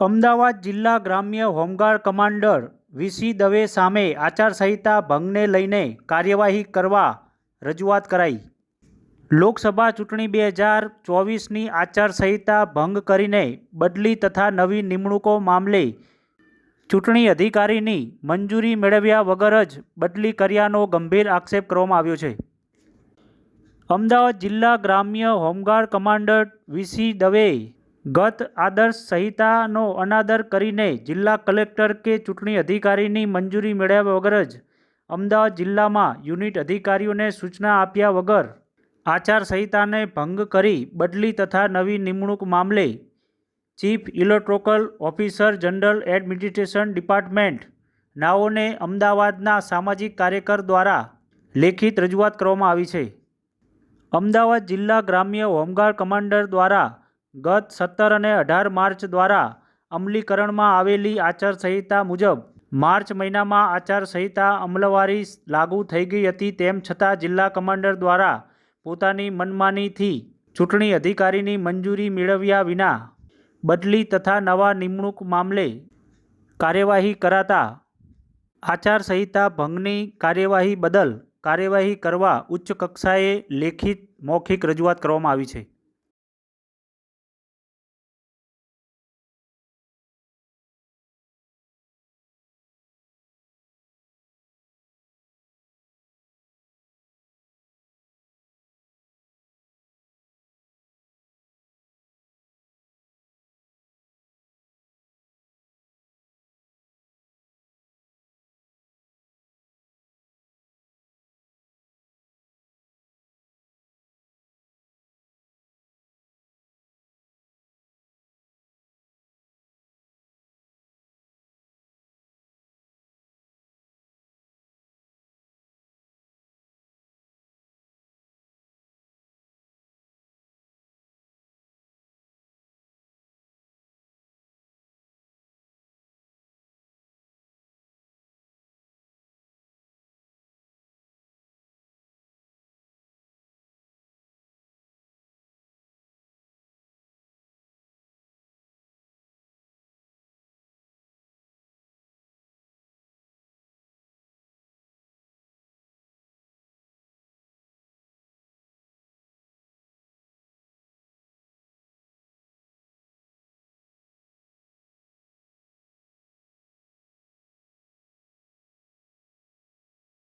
અમદાવાદ જિલ્લા ગ્રામ્ય home guard commander VC Dave સામે આચારસંહિતા ભંગને લઈને કાર્યવાહી કરવા રજૂઆત કરાઈ. લોકસભા ચૂંટણી બે હજાર ચોવીસની આચારસંહિતા ભંગ કરીને બદલી તથા નવી નિમણૂકો મામલે ચૂંટણી અધિકારીની મંજૂરી મેળવ્યા વગર જ બદલી કર્યાનો ગંભીર આક્ષેપ કરવામાં આવ્યો છે. અમદાવાદ જિલ્લા ગ્રામ્ય હોમગાર્ડ કમાન્ડર વીસી દવેએ ગત આદર્શ સંહિતાનો અનાદર કરીને જિલ્લા કલેક્ટર કે ચૂંટણી અધિકારીની મંજૂરી મેળવ્યા વગર જ અમદાવાદ જિલ્લામાં યુનિટ અધિકારીઓને સૂચના આપ્યા વગર આચારસંહિતાને ભંગ કરી બદલી તથા નવી નિમણૂક મામલે chief electrical officer general administration department, નાઓને અમદાવાદના સામાજિક કાર્યકર દ્વારા લેખિત રજૂઆત કરવામાં આવી છે. અમદાવાદ જિલ્લા ગ્રામ્ય હોમગાર્ડ કમાન્ડર દ્વારા ગત સત્તર અને અઢાર માર્ચ દ્વારા અમલીકરણમાં આવેલી આચારસંહિતા મુજબ માર્ચ મહિનામાં આચારસંહિતા અમલવારી લાગુ થઈ ગઈ હતી તેમ છતાં જિલ્લા કમાન્ડર દ્વારા પોતાની મનમાનીથી ચૂંટણી અધિકારીની મંજૂરી મેળવ્યા વિના બદલી તથા નવા નિમણૂક મામલે કાર્યવાહી કરાતા આચારસંહિતા ભંગની કાર્યવાહી બદલ કાર્યવાહી કરવા ઉચ્ચ કક્ષાએ લેખિત મૌખિક રજૂઆત કરવામાં આવી છે.